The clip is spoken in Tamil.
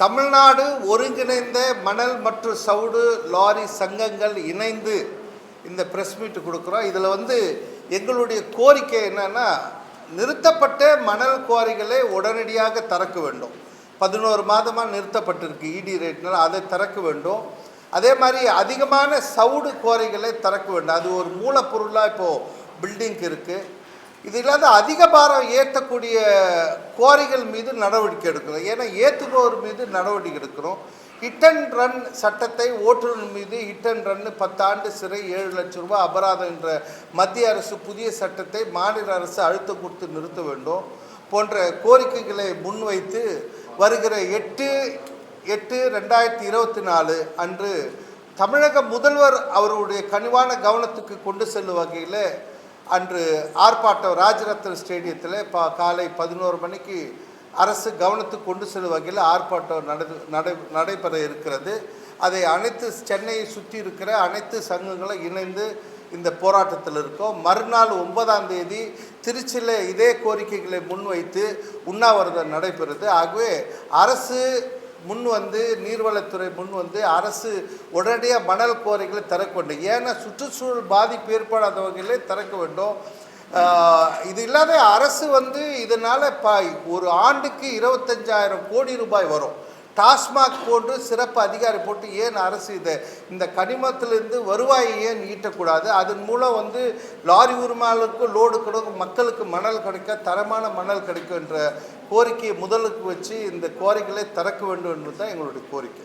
தமிழ்நாடு ஒருங்கிணைந்த மணல் மற்றும் சவுடு லாரி சங்கங்கள் இணைந்து இந்த ப்ரெஸ் மீட் கொடுக்குறோம். இதில் வந்து எங்களுடைய கோரிக்கை என்னென்னா நிறுத்தப்பட்ட மணல் குவாரிகளை உடனடியாக திறக்க வேண்டும். பதினோரு மாதமாக நிறுத்தப்பட்டிருக்கு இடி ரேட்னால் அதை திறக்க வேண்டும். அதே மாதிரி அதிகமான சவுடு குவாரிகளை திறக்க வேண்டும். அது ஒரு மூலப்பொருளாக இப்போது பில்டிங்க்கு இருக்குது இது இல்லாத அதிக பாரம் ஏற்றக்கூடிய குவாரிகள் மீது நடவடிக்கை எடுக்கணும். ஏன்னா ஏற்றுபவர் மீது நடவடிக்கை எடுக்கணும். ஹிட் அண்ட் ரன் சட்டத்தை ஓட்டுநர் மீது ஹிட் அண்ட் ரன் பத்தாண்டு சிறை ஏழு லட்சம் ரூபாய் அபராதம் என்ற மத்திய அரசு புதிய சட்டத்தை மாநில அரசு அழுத்தம் கொடுத்து நிறுத்த வேண்டும். போன்ற கோரிக்கைகளை முன்வைத்து வருகிற எட்டு எட்டு ரெண்டாயிரத்தி இருபத்தி நாலு அன்று தமிழக முதல்வர் அவருடைய கனிவான கவனத்துக்கு கொண்டு செல்லும் வகையில் அன்று ஆர்ப்பாட்டம் ராஜரத்ன ஸ்டேடியத்தில் பா காலை பதினோரு மணிக்கு அரசு கவனத்துக்கு கொண்டு செல்லும் வகையில் ஆர்ப்பாட்டம் நட நடை நடைபெற இருக்கிறது. அதை அனைத்து சென்னையை சுற்றி இருக்கிற அனைத்து சங்கங்களும் இணைந்து இந்த போராட்டத்தில் இருக்கோம். மறுநாள் ஒன்பதாம் தேதி திருச்சியில் இதே கோரிக்கைகளை முன்வைத்து உண்ணாவிரதம் நடைபெறுது. ஆகவே அரசு முன் வந்து நீர்வளத்துறை முன் வந்து அரசு உடனடியாக மணல் கோரிகளை திறக்க வேண்டும். ஏன்னா சுற்றுச்சூழல் பாதிப்பு ஏற்படாத வகையிலே திறக்க வேண்டும். இது இல்லாத அரசு வந்து இதனால் ப ஒரு ஆண்டுக்கு இருபத்தஞ்சாயிரம் கோடி ரூபாய் வரும். டாஸ்மாக் போன்று சிறப்பு அதிகாரி போட்டு ஏன் அரசு இதை இந்த கனிமத்திலிருந்து வருவாயை ஏன் ஈட்டக்கூடாது? அதன் மூலம் வந்து லாரி உரிமையாளருக்கும் லோடு கிடைக்கும் மக்களுக்கு மணல் கிடைக்க தரமான மணல் கிடைக்கும் என்ற கோரிக்கையை முதலுக்கு வச்சு இந்த கோரிக்கைகளை திறக்க வேண்டும் என்பது தான் எங்களுடைய கோரிக்கை.